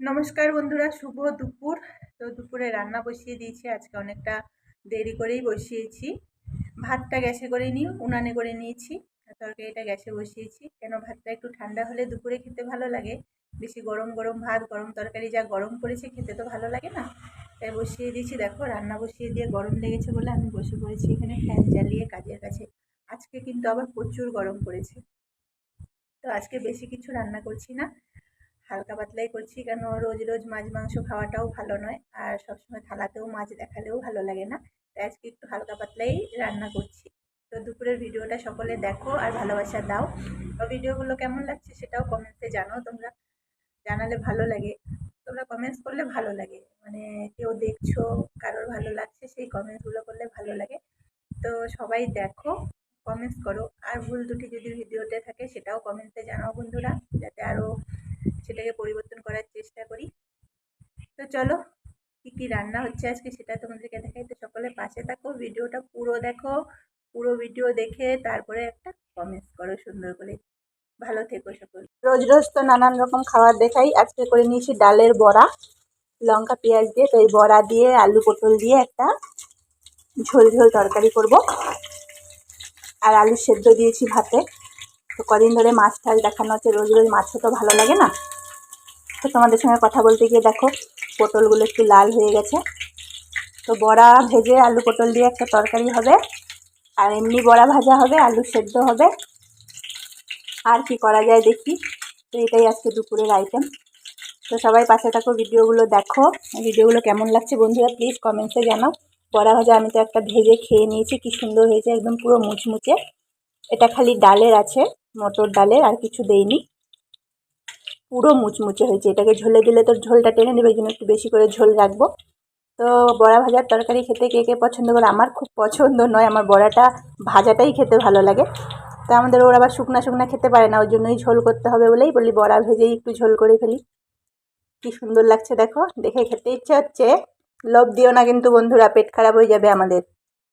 নমস্কার বন্ধুরা, শুভ দুপুর। তো দুপুরে রান্না বসিয়ে দিয়েছি, আজকে অনেকটা দেরি করেই বসিয়েছি। ভাতটা গ্যাসে করে নিই, উনানে করে নিয়েছি তরকারিটা গ্যাসে বসিয়েছি। কেন ভাতটা একটু ঠান্ডা হলে দুপুরে খেতে ভালো লাগে? বেশি গরম গরম ভাত, গরম তরকারি, যা গরম করেছে খেতে তো ভালো লাগে না? তাই বসিয়ে দিয়েছি। দেখো, রান্না বসিয়ে দিয়ে গরম লেগেছে বলে আমি বসে পড়েছি এখানে, ফ্যান চালিয়ে কাজের কাছে। আজকে কিন্তু আবার প্রচুর গরম পড়েছে। তো আজকে বেশি কিছু রান্না করছি না। হালকা পাতলাই করছি কেন রোজ রোজ মাছ, মাংস খাওয়াটাও ভালো নয়। আর সবসময় থালাতেও মাছ দেখালেও ভালো লাগে না। তাই আজকে একটু হালকা পাতলাই রান্না করছি। তো দুপুরের ভিডিওটা সকলে দেখো আর ভালোবাসা দাও। ভিডিওগুলো কেমন লাগছে সেটাও কমেন্টসে জানাও তোমরা জানালে ভালো লাগে। তোমরা কমেন্টস করলে ভালো লাগে। মানে কেউ দেখছ, কারোর ভালো লাগছে, সেই কমেন্টসগুলো করলে ভালো লাগে। তো সবাই দেখো কমেন্টস করো। আর ভুল দুটি যদি ভিডিওতে থাকে সেটাও কমেন্টসে জানাও বন্ধুরা, যাতে সেটাকে পরিবর্তন করার চেষ্টা করি। তো চলো, কী কী রান্না হচ্ছে আজকে সেটা তোমাদেরকে দেখাই। তো সকলে পাশে থাকো, ভিডিওটা পুরো দেখো, পুরো ভিডিও দেখে তারপরে একটা কমেন্টস করো সুন্দর করে। ভালো থেকো সকল। রোজ রোজ তো নানান রকম খাবার দেখাই। আজকে করে নিয়েছি ডালের বড়া, লঙ্কা, পেঁয়াজ দিয়ে, তো এই বড়া দিয়ে, আলু পটল দিয়ে একটা ঝোল ঝোল তরকারি করব। আর আলু সেদ্ধ দিয়েছি ভাতে। তো কদিন ধরে মাছ টাছ দেখানো হচ্ছে, রোজ রোজ মাছও তো ভালো লাগে না। তো তোমাদের সঙ্গে কথা বলতে গিয়ে দেখো, পটলগুলো একটু লাল হয়ে গেছে। তো বড়া ভেজে আলু পটল দিয়ে একটা তরকারি হবে, আর এমনি বড়া ভাজা হবে, আলু সেদ্ধ হবে। আর কি করা যায় দেখি। তো এটাই আজকে দুপুরের আইটেম তো সবাই পাশে থাকো, ভিডিওগুলো দেখো। ভিডিওগুলো কেমন লাগছে বন্ধুরা প্লিজ কমেন্টসে জানাও। বড়া ভাজা আমি তো একটা ভেজে খেয়ে নিয়েছি, কি সুন্দর হয়েছে, একদম পুরো মুচমুচে। এটা খালি ডালের আছে, মটর ডালের, আর কিছু দেইনি। পুরো মুচমুচে হয়েছে। এটাকে ঝোলে দিলে তোর ঝোলটা টেনে নেবে জন্য একটু বেশি করে ঝোল রাখব। তো বড়া ভাজার তরকারি খেতে কে কে পছন্দ করে? আমার খুব পছন্দ নয়, আমার বড়াটা ভাজাটাই খেতে ভালো লাগে। তো আমাদের ওরা আবার শুকনা শুকনা খেতে পারে না, ওই জন্যই ঝোল করতে হবে বলেই বলি, বড়া ভেজেই একটু ঝোল করে ফেলি। কি সুন্দর লাগছে, দেখো। দেখে খেতে ইচ্ছে হচ্ছে। লোভ দিও না কিন্তু বন্ধুরা, পেট খারাপ হয়ে যাবে আমাদের।